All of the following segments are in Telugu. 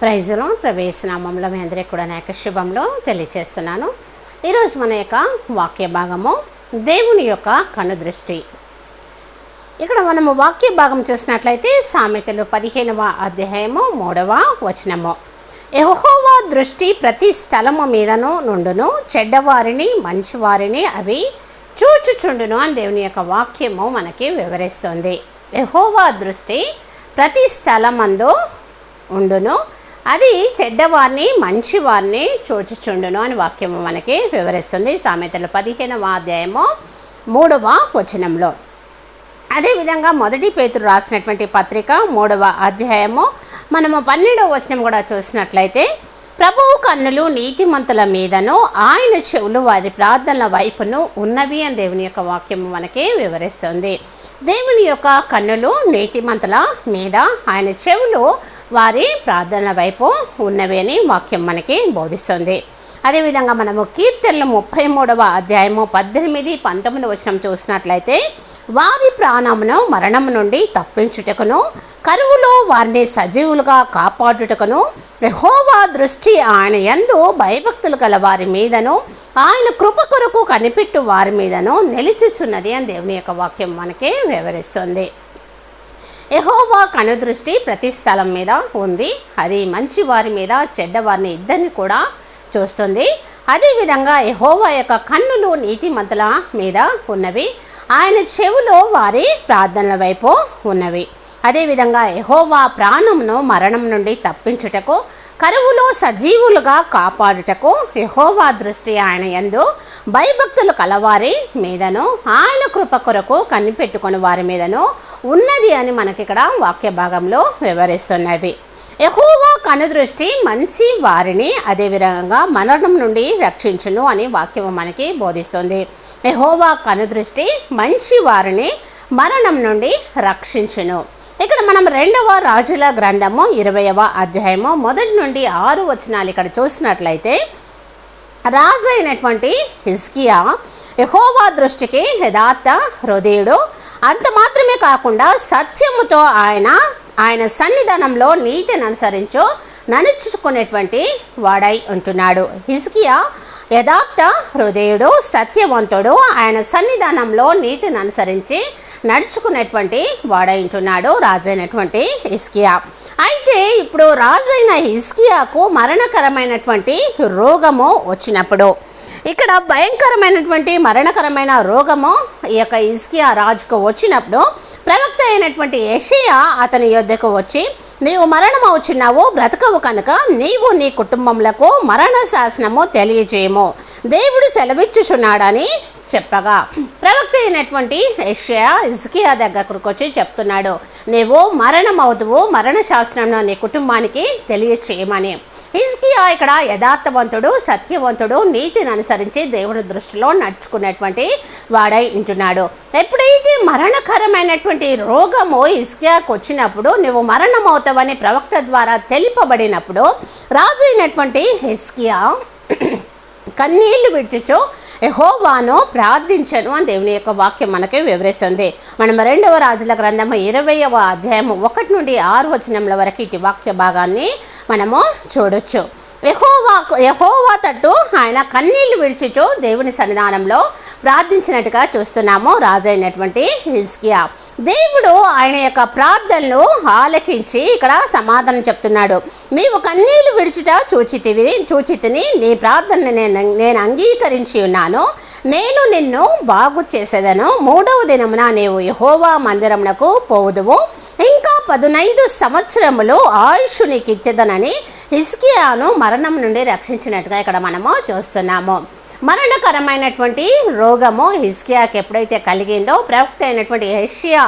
ప్రైజులో ప్రవేశనామంలో మీ అందరికీ కూడా నాయక శుభంలో తెలియచేస్తున్నాను. ఈరోజు మన యొక్క వాక్య భాగము దేవుని యొక్క కనుదృష్టి ఇక్కడ మనము వాక్య భాగం చూసినట్లయితే సామెతలు పదిహేనవ అధ్యాయము మూడవ వచనము. యహోవా దృష్టి ప్రతి స్థలము మీదను నుండును చెడ్డవారిని మంచివారిని అవి చూచుచుండును అని దేవుని యొక్క వాక్యము మనకి వివరిస్తుంది. యహోవా దృష్టి ప్రతి స్థలమందు ఉండును అది చెడ్డవారిని మంచివారిని చూచుచుండును అని వాక్యము మనకి వివరిస్తుంది. సామెతలు పదిహేనవ అధ్యాయము మూడవ వచనంలో. అదేవిధంగా మొదటి పేతురు రాసినటువంటి పత్రిక మూడవ అధ్యాయము మనము పన్నెండవ వచనం కూడా చూసినట్లయితే ప్రభువు కన్నులు నీతిమంతుల మీదను ఆయన చెవులు వారి ప్రార్థనల వైపును ఉన్నవి అని దేవుని యొక్క వాక్యం మనకి వివరిస్తుంది. దేవుని యొక్క కన్నులు నీతిమంతుల మీద ఆయన చెవులు వారి ప్రార్థనల వైపు ఉన్నవి అని వాక్యం మనకి బోధిస్తుంది. అదేవిధంగా మనము కీర్తనలు ముప్పై మూడవ అధ్యాయము పద్దెనిమిది పంతొమ్మిది వచనం చూసినట్లయితే వారి ప్రాణమును మరణం నుండి తప్పించుటకును కరువులో వారిని సజీవులుగా కాపాడుటకును యెహోవా దృష్టి ఆయన యందు భయభక్తులు గల వారి మీదను ఆయన కృప కొరకు కనిపెట్టు వారి మీదను నిలిచిచున్నది అని దేవుని యొక్క వాక్యం మనకి వివరిస్తుంది. ఎహోవా కనుదృష్టి ప్రతి స్థలం మీద ఉంది. అది మంచి వారి మీద చెడ్డవారిని ఇద్దరిని కూడా చూస్తుంది. అదేవిధంగా ఎహోవా యొక్క కన్నులు నీతిమంతుల మీద ఉన్నవి. ఆయన చెవులో వారి ప్రార్థనల వైపు ఉన్నవి. అదేవిధంగా ఎహోవా ప్రాణమును మరణం నుండి తప్పించుటకు కరువులో సజీవులుగా కాపాడుటకు ఎహోవా దృష్టి ఆయన యందు. భయభక్తులు కలవారి మీదను ఆయన కృప కొరకు కనిపెట్టుకుని వారి మీదను ఉన్నది అని మనకి ఇక్కడ వాక్య భాగంలో వివరిస్తున్నవి. యహోవా కనుదృష్టి మంచి వారిని అదేవిధంగా మరణం నుండి రక్షించును అని వాక్యం మనకి బోధిస్తుంది. యహోవా కనుదృష్టి మంచి వారిని మరణం నుండి రక్షించును. ఇక్కడ మనం రెండవ రాజుల గ్రంథము ఇరవయవ అధ్యాయము మొదటి నుండి ఆరు వచనాలు ఇక్కడ చూసినట్లయితే రాజు అయినటువంటి హిస్కియా యహోవా దృష్టికి యథార్థ హృదయుడు. అంత మాత్రమే కాకుండా సత్యముతో ఆయన ఆయన సన్నిధానంలో నీతిని అనుసరించు నడుచుకునేటువంటి వాడై ఉంటున్నాడు. హిస్కియా యథార్థ హృదయుడు సత్యవంతుడు ఆయన సన్నిధానంలో నీతిని అనుసరించి నడుచుకునేటువంటి వాడై ఉంటున్నాడు రాజైనటువంటి హిస్కియా అయితే ఇప్పుడు రాజైన హిస్కియాకు మరణకరమైనటువంటి రోగము వచ్చినప్పుడు ఇక్కడ భయంకరమైనటువంటి మరణకరమైన రోగము ఈ యొక్క ఇస్కియా రాజుకు వచ్చినప్పుడు ప్రవక్త అయినటువంటి యషియా అతని యొద్దకు వచ్చి నీవు మరణం అవుచున్నావు బ్రతకవు కనుక నీవు నీ కుటుంబములకు మరణ శాసనము తెలియజేయము. దేవుడు సెలవిచ్చుచున్నాడని చెప్పగా. ప్రవక్త అయినటువంటి ఇజ్కియా ఇస్కియా దగ్గరకు వచ్చి చెప్తున్నాడు నీవు మరణం అవుతువు మరణ శాస్త్రంలో నీ కుటుంబానికి తెలియచేయమని. హిజ్కియా ఇక్కడ యథార్థవంతుడు సత్యవంతుడు నీతిని అనుసరించి దేవుని దృష్టిలో నడుచుకున్నటువంటి వాడై ఉంటున్నాడు. ఎప్పుడైతే మరణకరమైనటువంటి రోగము ఇస్కియాకు వచ్చినప్పుడు నువ్వు మరణం అవుతావని ప్రవక్త ద్వారా తెలుపబడినప్పుడు రాజు అయినటువంటి హిజ్కియా కన్నీళ్ళు విడిచిచో ఎహోవాను ప్రార్థించను అని దేవుని యొక్క వాక్యం మనకి వివరిస్తుంది. మనం రెండవ రాజుల గ్రంథము ఇరవయవ అధ్యాయం ఒకటి నుండి ఆరు వచనముల వరకు ఇటు వాక్య భాగాన్ని మనము చూడొచ్చు. యహోవా యహోవా తట్టు ఆయన కన్నీళ్ళు విడిచిచో దేవుని సన్నిధానంలో ప్రార్థించినట్టుగా చూస్తున్నాము రాజైనటువంటి హిస్కియా దేవుడు ఆయన యొక్క ప్రార్థనలు ఆలకించి ఇక్కడ సమాధానం చెప్తున్నాడు. నీవు కన్నీళ్ళు విడుచుట చూచితివి చూచితిని నీ ప్రార్థన నేను నేను అంగీకరించి ఉన్నాను. నేను నిన్ను బాగు చేసేదను. మూడవ దినమున నీవు యహోవా మందిరమునకు పోవుదువు. ఇంకా పదునైదు సంవత్సరములు ఆయుష్ నీకు ఇచ్చేదనని హిస్కియాను మరణం నుండి రక్షించినట్టుగా ఇక్కడ మనము చూస్తున్నాము. మరణకరమైనటువంటి రోగము హిస్కియాకి ఎప్పుడైతే కలిగిందో ప్రవక్త అయినటువంటి హెషియా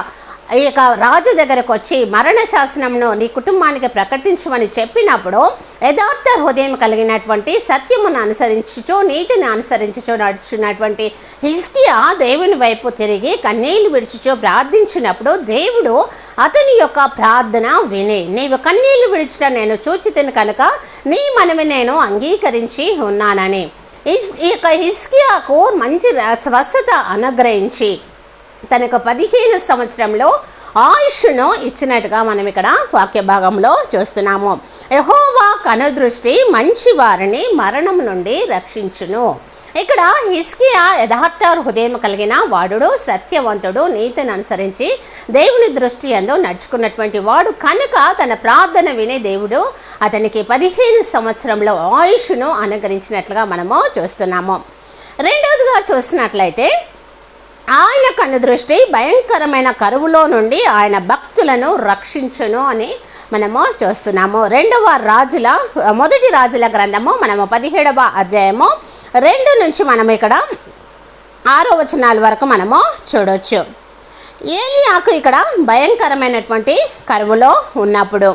ఈ యొక్క రాజు దగ్గరకు వచ్చి మరణ శాసనంను నీ కుటుంబానికి ప్రకటించమని చెప్పినప్పుడు యథార్థ హృదయం కలిగినటువంటి సత్యమును అనుసరించుచు నీతిని అనుసరించుచు నడుచున్నటువంటి హిస్కియా దేవుని వైపు తిరిగి కన్నీళ్ళు విడిచుచు ప్రార్థించినప్పుడు దేవుడు అతని యొక్క ప్రార్థన విని. నీవు కన్నీళ్ళు విడిచుట నేను చూచితిని కనుక నీ మనవి నేను అంగీకరించి ఉన్నానని. హిస్ ఈ యొక్క హిస్కియాకు మంచి ర- స్వస్థత అనుగ్రహించి తనకు పదిహేను సంవత్సరంలో ఆయుష్ను ఇచ్చినట్టుగా మనం ఇక్కడ వాక్య భాగంలో చూస్తున్నాము. యహోవా కనుదృష్టి మంచి వారిని మరణం నుండి రక్షించును. ఇక్కడ హిస్కియా యథార్థ హృదయం కలిగిన వాడుడు సత్యవంతుడు నీతిని అనుసరించి దేవుని దృష్టి ఎందు నడుచుకున్నటువంటి వాడు కనుక తన ప్రార్థన వినే దేవుడు అతనికి పదిహేను సంవత్సరంలో ఆయుష్ను అనుగ్రహించినట్లుగా మనము చూస్తున్నాము. రెండవదిగా చూసినట్లయితే ఆయన కనుదృష్టి భయంకరమైన కరువులో నుండి ఆయన భక్తులను రక్షించును అని మనము చూస్తున్నాము. రెండవ రాజుల మొదటి రాజుల గ్రంథము మనము పదిహేడవ అధ్యాయము రెండు నుంచి మనం ఇక్కడ ఆరో వచనాల వరకు మనము చూడొచ్చు. ఏలియాకు ఇక్కడ భయంకరమైనటువంటి కరువులో ఉన్నప్పుడు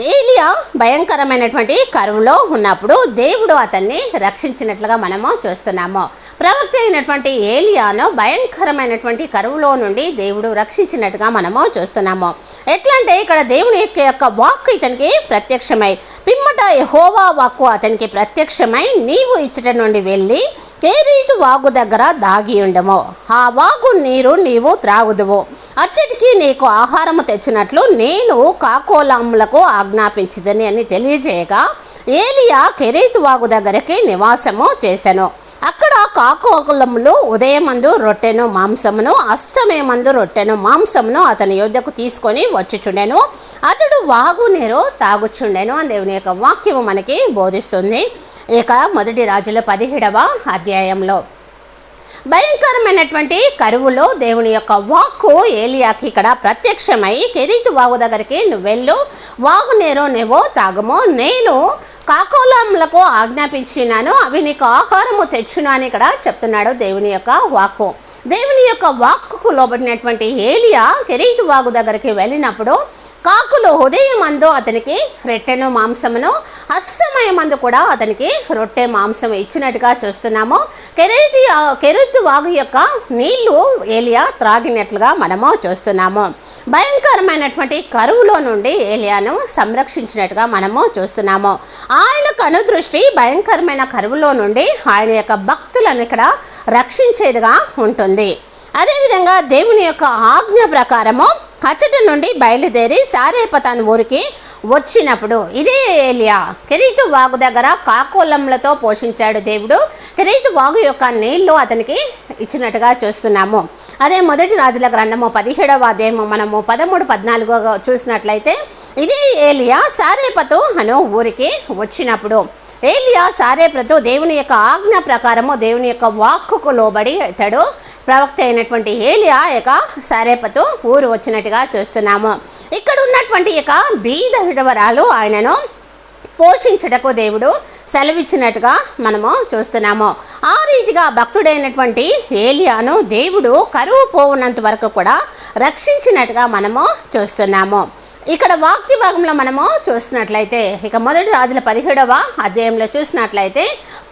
ఏలియా భయంకరమైనటువంటి కరువులో ఉన్నప్పుడు దేవుడు అతన్ని రక్షించినట్లుగా మనము చూస్తున్నాము. ప్రవక్త అయినటువంటి ఏలియాను భయంకరమైనటువంటి కరువులో నుండి దేవుడు రక్షించినట్టుగా మనము చూస్తున్నాము. ఎట్లా అంటే ఇక్కడ దేవుని యొక్క యొక్క వాక్కు ఇతనికి ప్రత్యక్షమై పిమ్మట ఎహోవా వాక్కు అతనికి ప్రత్యక్షమై నీవు ఇచ్చట నుండి వెళ్ళి కేరీదు వాగు దగ్గర దాగి ఉండము. ఆ వాగు నీరు నీవు త్రాగుదువు. అచ్చటికి నీకు ఆహారము తెచ్చినట్లు నేను కాకోలాములకు ఆజ్ఞాపించదని అని తెలియజేయగా ఏలియా కెరీతు వాగు దగ్గరికి నివాసము చేశాను అక్కడ కాకోలములు ఉదయమందు రొట్టెను మాంసమును అస్తమయమందు రొట్టెను మాంసమును అతని యుద్ధకు తీసుకొని వచ్చుచుండెను. అతడు వాగు నీరు తాగుచుండెను అని దేవుని యొక్క వాక్యము మనకి బోధిస్తుంది. ఇక మొదటి రాజుల పదిహేడవ అధ్యాయంలో. భయంకరమైనటువంటి కరువులో దేవుని యొక్క వాక్కు ఏలియాకి ఇక్కడ ప్రత్యక్షమై కెరీతు వాగు దగ్గరికి నువ్వు వెళ్ళు వాగు నేరో నువ్వు తాగమో నేను కాకోలములకు ఆజ్ఞాపించినాను అవి నీకు ఆహారము తెచ్చునని అని ఇక్కడ చెప్తున్నాడు దేవుని యొక్క వాక్కు. దేవుని యొక్క వాక్కుకు లోబడినటువంటి ఏలియా కెరీతు వాగు దగ్గరికి వెళ్ళినప్పుడు కాకులు ఉదయమందు అతనికి రెట్టెను మాంసమును అస్తమయమందు కూడా అతనికి రొట్టె మాంసం ఇచ్చినట్టుగా చూస్తున్నాము. కెరీతి కెరుతు వాగు యొక్క నీళ్ళు ఏలియా త్రాగినట్లుగా మనము చూస్తున్నాము. భయంకరమైనటువంటి కరువులో నుండి ఏలియాను సంరక్షించినట్టుగా మనము చూస్తున్నాము. ఆయన కనుదృష్టి భయంకరమైన కరువులో నుండి ఆయన యొక్క భక్తులను ఇక్కడ రక్షించేదిగా ఉంటుంది. అదేవిధంగా దేవుని యొక్క ఆజ్ఞ ప్రకారము అచ్చటి నుండి బయలుదేరి సారేపతాను ఊరికి వచ్చినప్పుడు ఇదే ఏలియా కెరీతు వాగు దగ్గర కాకోలంలతో పోషించాడు దేవుడు. కెరీతు వాగు యొక్క నీళ్ళు అతనికి ఇచ్చినట్టుగా చూస్తున్నాము. అదే మొదటి రాజుల గ్రంథము పదిహేడవ అధ్యాయము మనము పదమూడు పద్నాలుగో చూసినట్లయితే ఇదే ఏలియా సారేపతు అను ఊరికి వచ్చినప్పుడు ఏలియా సారేప్రతో దేవుని యొక్క ఆజ్ఞ ప్రకారము దేవుని యొక్క వాక్కుకు లోబడి ఇతడు ప్రవక్త అయినటువంటి ఏలియా యొక్క సారేపతో ఊరు వచ్చినట్టుగా చూస్తున్నాము. ఇక్కడ ఉన్నటువంటి యొక్క బీద విధవరాలు ఆయనను పోషించుటకు దేవుడు సెలవిచ్చినట్టుగా మనము చూస్తున్నాము. ఆ రీతిగా భక్తుడైనటువంటి ఏలియాను దేవుడు కరువు పోవునంత వరకు కూడా రక్షించినట్టుగా మనము చూస్తున్నాము. ఇక్కడ వాక్య భాగంలో మనము చూసినట్లయితే ఇక మొదటి రాజుల పదిహేడవ అధ్యాయంలో చూసినట్లయితే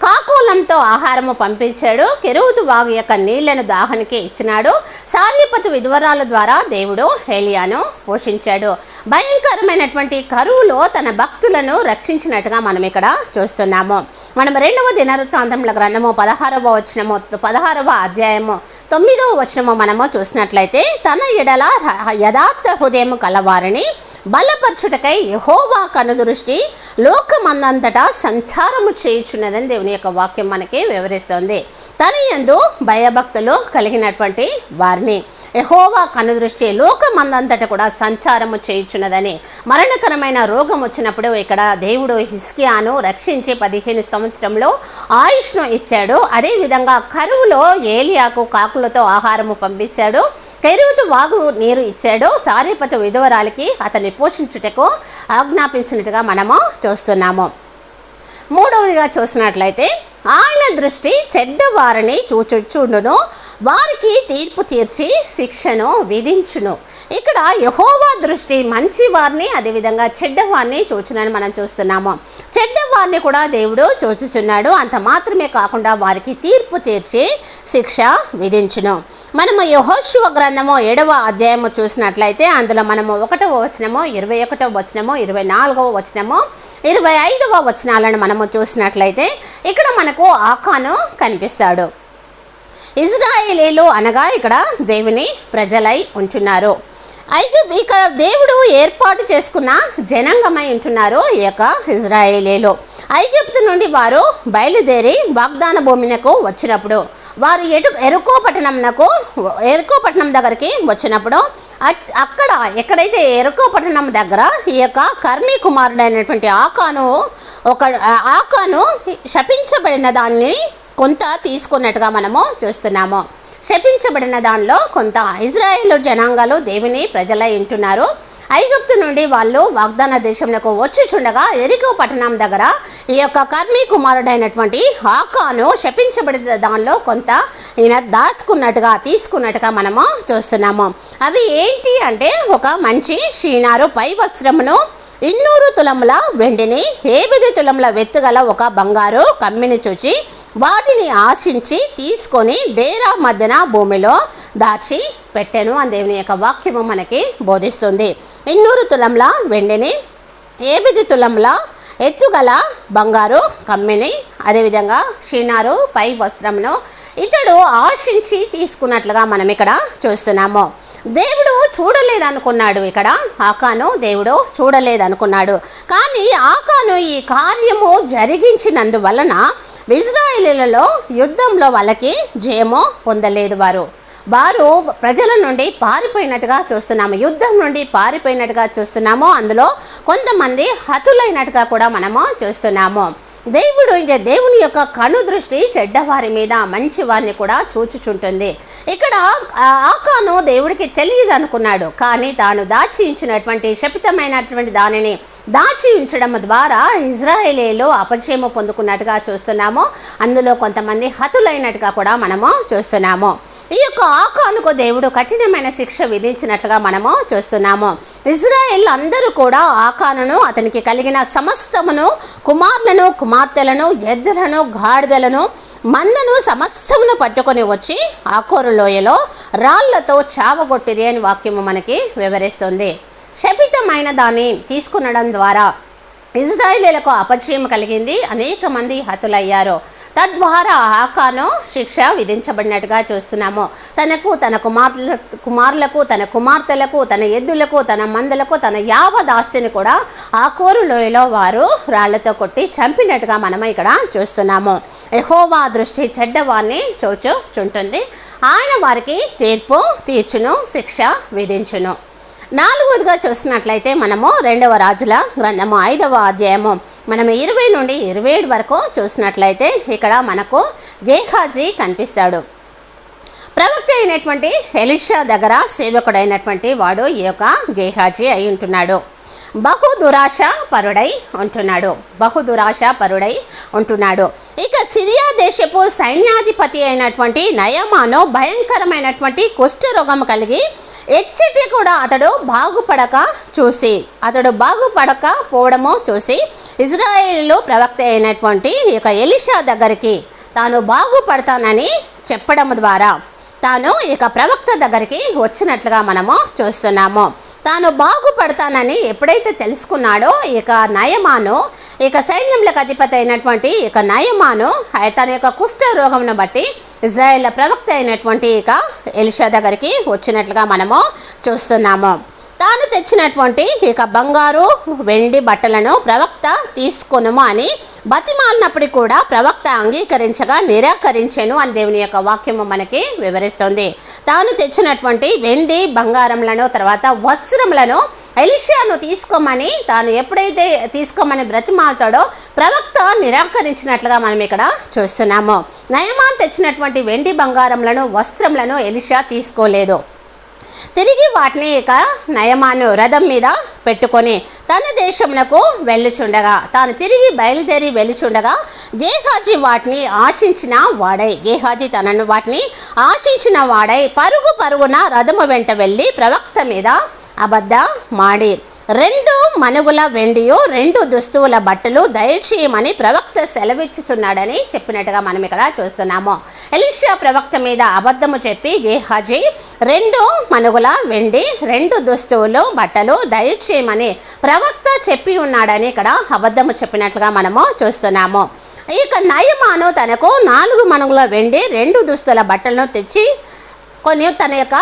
కాకోలంతో ఆహారము పంపించాడు కెరూతు వాగు యొక్క నీళ్ళను దాహనికి ఇచ్చినాడు సాలిపతు విధ్వరాల ద్వారా దేవుడు హేలియాను పోషించాడు. భయంకరమైనటువంటి కరువులో తన భక్తులను రక్షించినట్టుగా మనం ఇక్కడ చూస్తున్నాము. మనం రెండవ దినవృత్తాంతముల గ్రంథము పదహారవ వచనము పదహారవ అధ్యాయము తొమ్మిదవ వచనము మనము చూసినట్లయితే తన ఎడల యథార్థ హృదయము కలవారిని బలపరచుటకై యహోవా కనుదృష్టి లోకమందంతటా సంచారము చేయుచున్నదని దేవుని యొక్క వాక్యం మనకి వివరిస్తుంది. తన యందు భయభక్తులు కలిగినటువంటి వారిని. యహోవా కనుదృష్టి లోకమందంతట కూడా సంచారము చేయుచున్నదని మరణకరమైన రోగం వచ్చినప్పుడు ఇక్కడ దేవుడు హిస్కియాను రక్షించి పదిహేను సంవత్సరంలో ఆయుష్ను ఇచ్చాడు. అదేవిధంగా కరువులో ఏలియాకు కాకులతో ఆహారము పంపించాడు. కెరువుతు వాగు నీరు ఇచ్చాడు. సారీపత విధవరాలకి అతన్ని పోషించుటకు ఆజ్ఞాపించినట్టుగా మనము చూస్తున్నాము. మూడవదిగా చూసినట్లయితే ఆయన దృష్టి చెడ్డవారిని చూచుచుండును. వారికి తీర్పు తీర్చి శిక్షను విధించును. ఇక్కడ యహోవా దృష్టి మంచి వారిని అదేవిధంగా చెడ్డవారిని చూచునని మనం చూస్తున్నాము. చెడ్డ వారిని కూడా దేవుడు చూచుచున్నాడు. అంత మాత్రమే కాకుండా వారికి తీర్పు తీర్చి శిక్ష విధించును. మనము యహోశివ గ్రంథము ఏడవ అధ్యాయము చూసినట్లయితే అందులో మనము ఒకటవ వచనము ఇరవై ఒకటవ వచనము ఇరవై నాలుగవ వచనము ఇరవై ఐదవ వచనాలను మనము చూసినట్లయితే ఇక్కడ మనకు ఆకాను కనిపిస్తాడు. ఇజ్రాయేలీలు అనగా ఇక్కడ దేవుని ప్రజలై ఉంటున్నారు. అయితే ఇక్కడ దేవుడు ఏర్పాటు చేసుకున్న జనాంగమై ఉంటున్నారు ఈ యొక్క ఇజ్రాయేలీలో. ఐగిప్తు నుండి వారు బయలుదేరి వాగ్దాన భూమినకు వచ్చినప్పుడు వారు ఎటు ఎరుకో పట్టణంనకు ఎరుకో పట్టణం దగ్గరికి వచ్చినప్పుడు అక్కడ ఎక్కడైతే ఎరుకో పట్టణం దగ్గర ఈ యొక్క కర్మీ కుమారుడైనటువంటి ఆకాను ఒక ఆకాను శపించబడిన దాన్ని కొంత తీసుకున్నట్టుగా మనము చూస్తున్నాము. శపించబడిన దానిలో కొంత ఇజ్రాయేల్ జనాంగాలు దేవుని ప్రజలై ఉంటున్నారు ఐగుప్తు నుండి వాళ్ళు వాగ్దాన దేశంలో వచ్చుచుండగా ఎరికో పట్టణం దగ్గర ఈ యొక్క కర్మీ కుమారుడైనటువంటి హాకాను శపించబడిన దానిలో కొంత ఈయన దాచుకున్నట్టుగా తీసుకున్నట్టుగా మనము చూస్తున్నాము. అవి ఏంటి అంటే ఒక మంచి షీనారు పై వస్త్రమును ఇన్నూరు తులముల వెండిని ఏబిది తులముల వెత్తుగల ఒక బంగారు కమ్మిని చూచి వాటిని ఆశించి తీసుకొని డేరా మధ్యన భూమిలో దాచి పెట్టెను అని దేవుని యొక్క వాక్యము మనకి బోధిస్తుంది. ఇన్నూరు తులంల వెండిని ఏబిది తులంల ఎత్తుగల బంగారు కమ్మిని అదేవిధంగా షీనారు పై వస్త్రమును ఇతడు ఆశించి తీసుకున్నట్లుగా మనం ఇక్కడ చూస్తున్నాము. దేవుడు చూడలేదనుకున్నాడు ఇక్కడ. ఆకాను దేవుడు చూడలేదనుకున్నాడు. కానీ ఆకాను ఈ కార్యము జరిగించినందువలన ఇజ్రాయిలీలలో యుద్ధంలో వాళ్ళకి జయము పొందలేదు వారు. వారు ప్రజల నుండి పారిపోయినట్టుగా చూస్తున్నాము యుద్ధం నుండి పారిపోయినట్టుగా చూస్తున్నాము అందులో కొంతమంది హతులైనట్టుగా కూడా మనము చూస్తున్నాము. దేవుడు ఇక దేవుని యొక్క కను దృష్టి చెడ్డవారి మీద మంచి వారిని కూడా చూచుచుంటుంది. ఇక్కడ ఆకాను దేవుడికి తెలియదు అనుకున్నాడు కానీ తాను దాచి ఉంచినటువంటి శపితమైనటువంటి దానిని దాచి ఉంచడం ద్వారా ఇజ్రాయేలీలు అపజయము పొందుకున్నట్టుగా చూస్తున్నాము. అందులో కొంతమంది హతులైనట్టుగా కూడా మనము చూస్తున్నాము. ఈ ఆకానుకు దేవుడు కఠినమైన శిక్ష విధించినట్లుగా మనము చూస్తున్నాము. ఇజ్రాయెల్ అందరూ కూడా ఆకానును అతనికి కలిగిన సమస్తమును కుమారులను కుమార్తెలను ఎద్దులను గాడిదలను మందను సమస్తమును పట్టుకొని వచ్చి ఆకోరు లోయలో రాళ్ళతో చావగొట్టిరి అని వాక్యము మనకి వివరిస్తుంది. శపితమైన దాన్ని తీసుకునడం ద్వారా ఇజ్రాయిలీలకు అపజయం కలిగింది. అనేక మంది హతులయ్యారు. తద్వారా ఆకాను శిక్ష విధించబడినట్టుగా చూస్తున్నాము. తనకు తన కుమార్తెల కుమారులకు తన కుమార్తెలకు తన ఎద్దులకు తన మందలకు తన యావదాస్తిని కూడా ఆ కోరు లోయలో వారు రాళ్ళతో కొట్టి చంపినట్టుగా మనం ఇక్కడ చూస్తున్నాము. ఎహోవా దృష్టి చెడ్డవారిని చూచుచుంటుంది. ఆయన వారికి తీర్పు తీర్చును శిక్ష విధించును. నాలుగవదిగా చూసినట్లయితే మనము రెండవ రాజుల గ్రంథము ఐదవ అధ్యాయము. మనం ఇరవై నుండి ఇరవై ఏడు వరకు చూసినట్లయితే ఇక్కడ మనకు గేహాజీ కనిపిస్తాడు. ప్రవక్త అయినటువంటి ఎలిషా దగ్గర సేవకుడైనటువంటి వాడు ఈ యొక్క గేహాజీ అయి ఉంటున్నాడు. బహు దురాశ పరుడై ఉంటున్నాడు. బహు దురాశ పరుడై ఉంటున్నాడు. ఇక సిరియా దేశపు సైన్యాధిపతి అయినటువంటి నయమాను భయంకరమైనటువంటి కుష్ఠరోగం కలిగి ఎచ్చటి కూడా అతడు బాగుపడక చూసి అతడు బాగుపడక పోవడము చూసి ఇజ్రాయేలు ప్రవక్త అయినటువంటి ఈ యొక్క ఎలిషా దగ్గరికి తాను బాగుపడతానని చెప్పడం ద్వారా తాను ఇక ప్రవక్త దగ్గరికి వచ్చినట్లుగా మనము చూస్తున్నాము. తాను బాగుపడతానని ఎప్పుడైతే తెలుసుకున్నాడో ఇక నయమాను ఇక సైన్యములకు అధిపతి అయినటువంటి ఇక నయమాను తన యొక్క కుష్ఠ రోగంను బట్టి ఇజ్రాయెల్ ప్రవక్త అయినటువంటి ఇక ఎలిషా దగ్గరికి వచ్చినట్లుగా మనము చూస్తున్నాము. తాను తెచ్చినటువంటి ఇక బంగారు వెండి బట్టలను ప్రవక్త తీసుకొనుము అని బతిమాలినప్పటికీ కూడా ప్రవక్త అంగీకరించగా నిరాకరించాను అని దేవుని యొక్క వాక్యము మనకి వివరిస్తుంది. తాను తెచ్చినటువంటి వెండి బంగారంలను తర్వాత వస్త్రములను ఎలిషియాను తీసుకోమని తాను ఎప్పుడైతే తీసుకోమని బ్రతిమాలతాడో ప్రవక్త నిరాకరించినట్లుగా మనం ఇక్కడ చూస్తున్నాము. నయమాన్ తెచ్చినటువంటి వెండి బంగారంలను వస్త్రములను ఎలిషా తీసుకోలేదు. తిరిగి వాటిని ఇక నయమాను రథం మీద పెట్టుకొని తన దేశమునకు వెళ్ళుచుండగా తాను తిరిగి బయలుదేరి వెళ్ళుచుండగా గేహాజీ వాటిని ఆశించిన వాడై గేహాజీ తనను వాటిని ఆశించిన వాడై పరుగు పరుగున రథము వెంట వెళ్ళి ప్రవక్త మీద అబద్ధ మాడి రెండు మనుగుల వెండియు రెండు దుస్తువుల బట్టలు దయచేయమని ప్రవక్త సెలవిచ్చుచున్నాడని చెప్పినట్టుగా మనం ఇక్కడ చూస్తున్నాము. ఎలిషా ప్రవక్త మీద అబద్ధము చెప్పి గేహాజీ రెండు మనుగుల వెండి రెండు దుస్తువులు బట్టలు దయచేయమని ప్రవక్త చెప్పి ఉన్నాడని ఇక్కడ అబద్ధము చెప్పినట్లుగా మనము చూస్తున్నాము. ఇక నయమాను తనకు నాలుగు మనుగుల వెండి రెండు దుస్తుల బట్టలను తెచ్చి కొన్ని తన యొక్క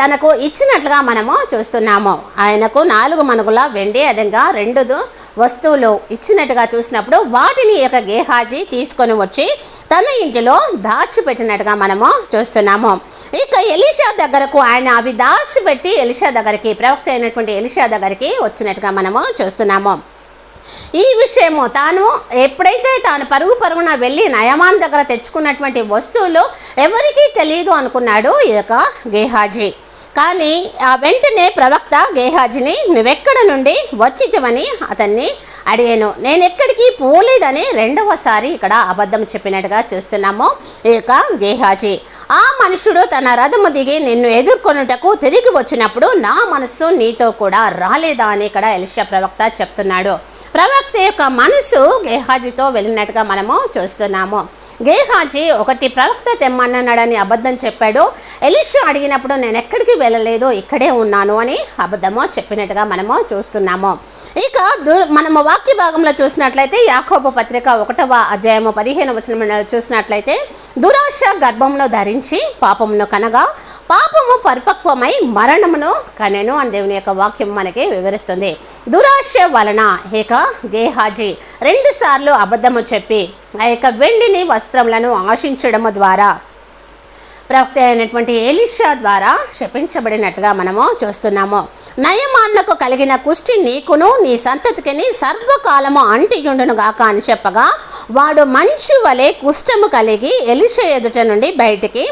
తనకు ఇచ్చినట్లుగా మనము చూస్తున్నాము. ఆయనకు నాలుగు మనుగుల వెండి అదంగా రెండు వస్తువులు ఇచ్చినట్టుగా చూసినప్పుడు వాటిని యొక్క గేహాజీ తీసుకొని వచ్చి తన ఇంటిలో దాచిపెట్టినట్టుగా మనము చూస్తున్నాము. ఇక ఎలిషా దగ్గరకు ఆయన అవి దాచిపెట్టి ఎలిషా దగ్గరికి ప్రవక్త అయినటువంటి ఎలిషా దగ్గరికి వచ్చినట్టుగా మనము చూస్తున్నాము. ఈ విషయము తాను ఎప్పుడైతే తాను పరుగు పరుగున వెళ్ళి నయమాన్ దగ్గర తెచ్చుకున్నటువంటి వస్తువులు ఎవరికీ తెలియదు అనుకున్నాడు ఈ యొక్క గేహాజీ. కానీ ఆ వెంటనే ప్రవక్త గేహాజిని నువ్వెక్కడ నుండి వచ్చితివని అతన్ని అడిగాను. నేను ఎక్కడికి పోలేదని రెండవసారి ఇక్కడ అబద్ధం చెప్పినట్టుగా చూస్తున్నాము ఈ యొక్క గేహాజీ. ఆ మనుషుడు తన రథము దిగి నిన్ను ఎదుర్కొనుటకు తిరిగి వచ్చినప్పుడు నా మనస్సు నీతో కూడా రాలేదా అని ఇక్కడ ఎలిషా ప్రవక్త చెప్తున్నాడు. ప్రవక్త యొక్క మనసు గేహాజీతో వెళ్ళినట్టుగా మనము చూస్తున్నాము. గేహాజీ ఒకటి ప్రవక్త తెమ్మన్నాడని అబద్ధం చెప్పాడు. ఎలిషా అడిగినప్పుడు నేను ఎక్కడికి వెళ్ళలేదు ఇక్కడే ఉన్నాను అని అబద్ధము చెప్పినట్టుగా మనము చూస్తున్నాము. ఇక దు మనము వాక్య భాగంలో చూసినట్లయితే యాకోబు పత్రిక ఒకటవ అధ్యాయము పదిహేను వచనం చూసినట్లయితే దురాశ గర్భంలో ధరించి పాపమును కనగా పాపము పరిపక్వమై మరణమును కనెను అని దేవుని యొక్క వాక్యం మనకి వివరిస్తుంది. దురాశ వలన ఇక గేహాజీ రెండుసార్లు అబద్ధము చెప్పి ఆ యొక్క వెండిని వస్త్రములను ఆశించడము ద్వారా ప్రవక్త అయినటువంటి ఎలిషా ద్వారా శపించబడినట్లుగా మనము చూస్తున్నాము. నయమాన్లకు కలిగిన కుష్టి నీకును నీ సంతతికిని సర్వకాలము అంటియుండును గాక అని చెప్పగా వాడు మంచు వలె కుష్టము కలిగి ఎలిష ఎదుట నుండి బయటికి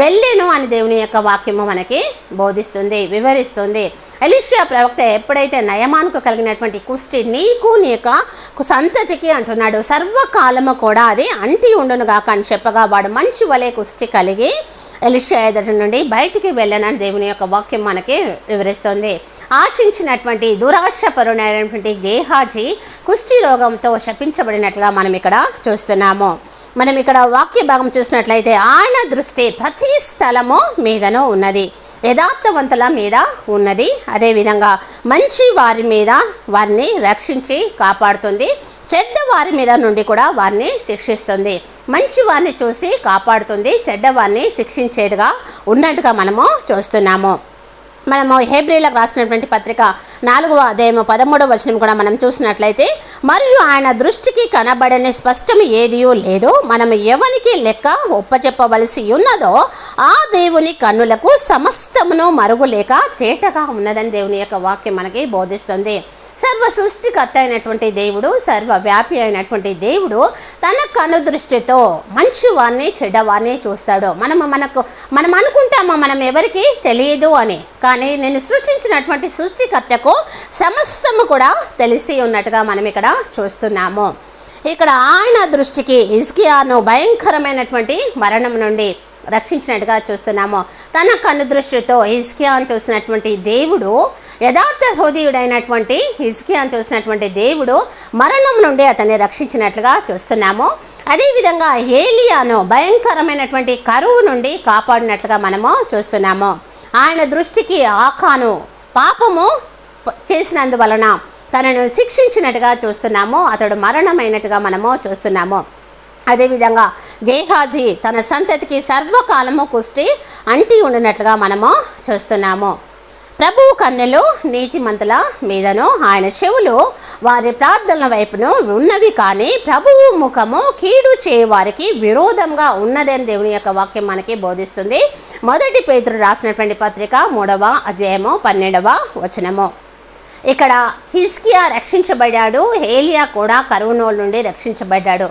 వెళ్ళెను అని దేవుని యొక్క వాక్యము మనకి బోధిస్తుంది వివరిస్తుంది. ఎలిషియా ప్రవక్త ఎప్పుడైతే నయమాన్కు కలిగినటువంటి కుష్టి నీకు నీ యొక్క సంతతికి అంటున్నాడు సర్వకాలము కూడా అది అంటి ఉండును గాక అని చెప్పగా వాడు మంచు వలె కుష్టి కలిగి ఎలిషా ఎదుటి నుండి బయటికి వెళ్ళనని దేవుని యొక్క వాక్యం మనకి వివరిస్తుంది. ఆశించినటువంటి దురాశపరునైనటువంటి గేహాజీ కుష్టి రోగంతో శపించబడినట్లుగా మనం ఇక్కడ చూస్తున్నాము. మనం ఇక్కడ వాక్య భాగం చూసినట్లయితే ఆయన దృష్టి ప్రతి స్థలము మీదను ఉన్నది. యథార్థవంతుల మీద ఉన్నది. అదేవిధంగా మంచి వారి మీద వారిని రక్షించి కాపాడుతుంది. చెడ్డ వారి మీద నుండి కూడా వారిని శిక్షిస్తుంది. మంచి వారిని చూసి కాపాడుతుంది. చెడ్డవారిని శిక్షించేదిగా ఉన్నట్టుగా మనము చూస్తున్నాము. మనము హేబ్రిలకు రాసినటువంటి పత్రిక నాలుగవ అధ్యాయము పదమూడవ వచనం కూడా మనం చూసినట్లయితే మరియు ఆయన దృష్టికి కనబడని స్పష్టం ఏదియో లేదో మనం ఎవరికి లెక్క ఒప్పచెప్పవలసి ఉన్నదో ఆ దేవుని కన్నులకు సమస్తమును మరుగులేక తేటగా ఉన్నదని దేవుని యొక్క వాక్యం మనకి బోధిస్తుంది. సర్వ సృష్టికర్త అయినటువంటి దేవుడు సర్వవ్యాపి అయినటువంటి దేవుడు తన కను దృష్టితో మంచి వారిని చెడ్డవారిని చూస్తాడు. మనము మనకు మనం అనుకుంటామా మనం ఎవరికి తెలియదు అని. కానీ నేను సృష్టించినటువంటి సృష్టికర్తకు సమస్తము కూడా తెలిసి ఉన్నట్టుగా మనం ఇక్కడ చూస్తున్నాము. ఇక్కడ ఆయన దృష్టికి ఇస్కియాను భయంకరమైనటువంటి మరణం నుండి రక్షించినట్టుగా చూస్తున్నాము. తన కన్ను దృష్టితో హిజ్కియాను చూసినటువంటి దేవుడు యథార్థ హృదయుడైనటువంటి హిజ్కియాను చూసినటువంటి దేవుడు మరణం నుండి అతన్ని రక్షించినట్లుగా చూస్తున్నాము. అదేవిధంగా ఏలియాను భయంకరమైనటువంటి కరువు నుండి కాపాడినట్లుగా మనము చూస్తున్నాము. ఆయన దృష్టికి ఆకాను పాపము చేసినందువలన తనను శిక్షించినట్టుగా చూస్తున్నాము అతడు మరణమైనట్టుగా మనము చూస్తున్నాము. అదేవిధంగా గేహాజీ తన సంతతికి సర్వకాలము కుష్టి అంటి ఉండినట్లుగా మనము చూస్తున్నాము. ప్రభువు కన్నెలు నీతిమంతుల మీదను ఆయన చెవులు వారి ప్రార్థనల వైపును ఉన్నవి కానీ ప్రభువు ముఖము కీడు చేయవారికి విరోధంగా ఉన్నదని దేవుని యొక్క వాక్యం మనకి బోధిస్తుంది. మొదటి పేతురు రాసినటువంటి పత్రిక మూడవ అధ్యాయము పన్నెండవ వచనము. ఇక్కడ హిస్కియా రక్షించబడ్డాడు ఏలియా కూడా కరువునోళ్ళ నుండి రక్షించబడ్డాడు.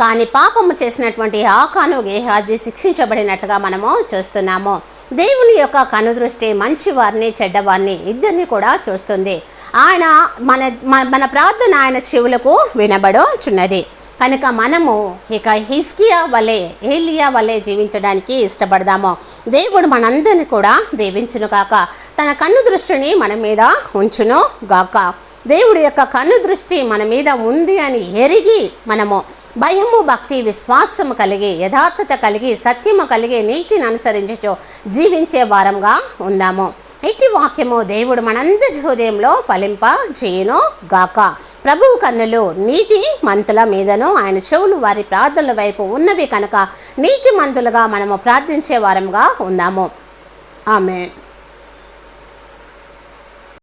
కానీ పాపము చేసినటువంటి ఆకాను గేహాజీ శిక్షించబడినట్లుగా మనము చూస్తున్నాము. దేవుని యొక్క కనుదృష్టి మంచివారిని చెడ్డవారిని ఇద్దరిని కూడా చూస్తుంది. ఆయన మన మన- మన ప్రార్థన ఆయన చెవులకు వినబడుచున్నది. కనుక మనము ఇక హిస్కియా వలె ఏలియా వలె జీవించడానికి ఇష్టపడదాము. దేవుడు మనందరిని కూడా దీవించును గాక. తన కన్ను దృష్టిని మన మీద ఉంచును గాక. దేవుడి యొక్క కన్ను దృష్టి మన మీద ఉంది అని ఎరిగి మనము భయము భక్తి విశ్వాసము కలిగి యథార్థత కలిగి సత్యము కలిగి నీతిని అనుసరించు జీవించే వారంగా ఉందాము. ఇట్టి వాక్యము దేవుడు మనందరి హృదయంలో ఫలింప చేయను గాక. ప్రభువు కన్నులు నీతి మంతుల మీదను ఆయన చెవులు వారి ప్రార్థనల వైపు ఉన్నవి కనుక నీతి మంతులుగా మనము ప్రార్థించే వారంగా ఉందాము ఆమె